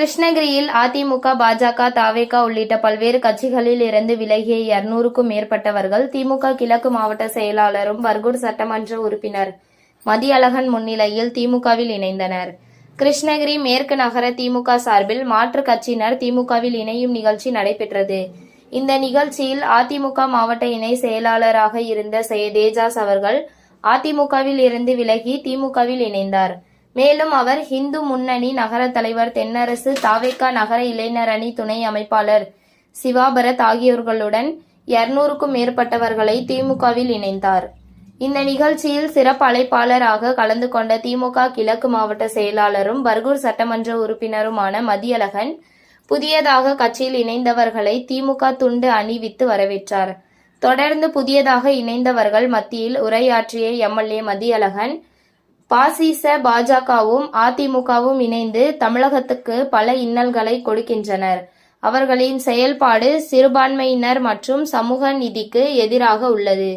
கிருஷ்ணகிரியில் அதிமுக பாஜக தாவேகா உள்ளிட்ட பல்வேறு கட்சிகளில் இருந்து விலகிய இருநூறுக்கும் மேற்பட்டவர்கள் திமுக கிழக்கு மாவட்ட செயலாளரும் வர்கூர் சட்டமன்ற உறுப்பினர் மதியழகன் முன்னிலையில் திமுகவில் இணைந்தனர். கிருஷ்ணகிரி மேற்கு நகர திமுக சார்பில் மாற்றுக் கட்சியினர் திமுகவில் இணையும் நிகழ்ச்சி நடைபெற்றது. இந்த நிகழ்ச்சியில் அதிமுக மாவட்ட இணை செயலாளராக இருந்த தேஜாஸ் அவர்கள் அதிமுகவில் இருந்து விலகி திமுகவில் இணைந்தார். மேலும் அவர் ஹிந்து முன்னணி நகர தலைவர் தென்னரசு தாவேக்கா நகர இளைஞர் அணி துணை அமைப்பாளர் சிவாபரத் ஆகியோர்களுடன் இருநூறுக்கும் மேற்பட்டவர்களை திமுகவில் இணைந்தார். இந்த நிகழ்ச்சியில் சிறப்பு அழைப்பாளராக கலந்து கொண்ட திமுக கிழக்கு மாவட்ட செயலாளரும் பர்கூர் சட்டமன்ற உறுப்பினருமான மதியழகன் புதியதாக கட்சியில் இணைந்தவர்களை திமுக துண்டு அணிவித்து வரவேற்றார். தொடர்ந்து புதியதாக இணைந்தவர்கள் மத்தியில் உரையாற்றிய எம்எல்ஏ மதியழகன் பாசிச பாஜகவும் அதிமுகவும் இணைந்து தமிழகத்துக்கு பல இன்னல்களை கொடுக்கின்றனர். அவர்களின் செயல்பாடு சிறுபான்மையினர் மற்றும் சமூக நிதிக்கு எதிராக உள்ளது.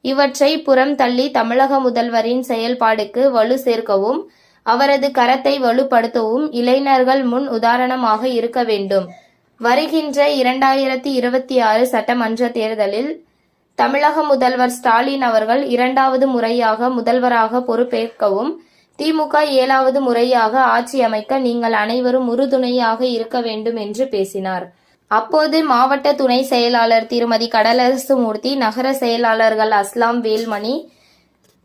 இவற்றை புறம் தள்ளி தமிழக முதல்வரின் செயல்பாடுக்கு வலு சேர்க்கவும் அவரது கரத்தை வலுப்படுத்தவும் இளைஞர்கள் முன் உதாரணமாக இருக்க வேண்டும். வருகின்ற இரண்டாயிரத்தி இருபத்தி ஆறு சட்டமன்ற தேர்தலில் தமிழக முதல்வர் ஸ்டாலின் அவர்கள் இரண்டாவது முறையாக முதல்வராக பொறுப்பேற்கவும் திமுக ஏழாவது முறையாக ஆட்சி அமைக்க நீங்கள் அனைவரும் உறுதுணையாக இருக்க வேண்டும் என்று பேசினார். அப்போது மாவட்ட துணை செயலாளர் திருமதி கடலரசு மூர்த்தி நகர செயலாளர்கள் அஸ்லாம் வேல்மணி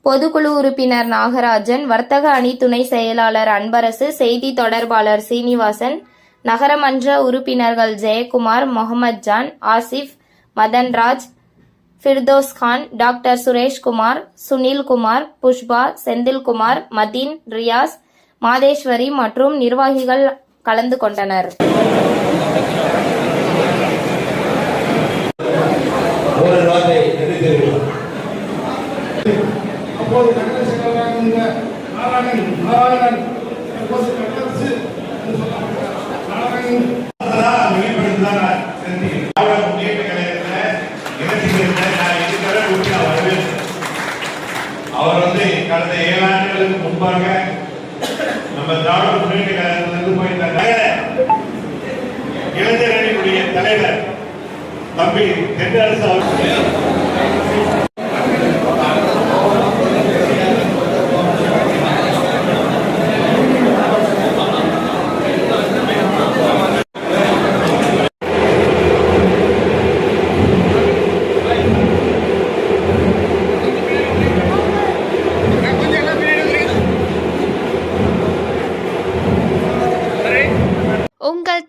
பொதுக்குழு உறுப்பினர் நாகராஜன் வர்த்தக அணி துணை செயலாளர் அன்பரசு செய்தி தொடர்பாளர் சீனிவாசன் நகரமன்ற உறுப்பினர்கள் ஜெயக்குமார் முகமது ஜான் ஆசிப் மதன்ராஜ் ஃபிர்தோஸ் கான் டாக்டர் சுரேஷ்குமார் சுனில்குமார் புஷ்பா செந்தில்குமார் மதீன் ரியாஸ் மாதேஸ்வரி மற்றும் நிர்வாகிகள் கலந்து கொண்டனர். அப்போது கடந்த ஏழு ஆண்டுகளுக்கு முன்பாக நம்ம திராவிட முன்னேற்ற கழகத்திலிருந்து போயிருந்த நகர இளைஞரணியுடைய தலைவர் தம்பி தென்னரசு அவர்கள்.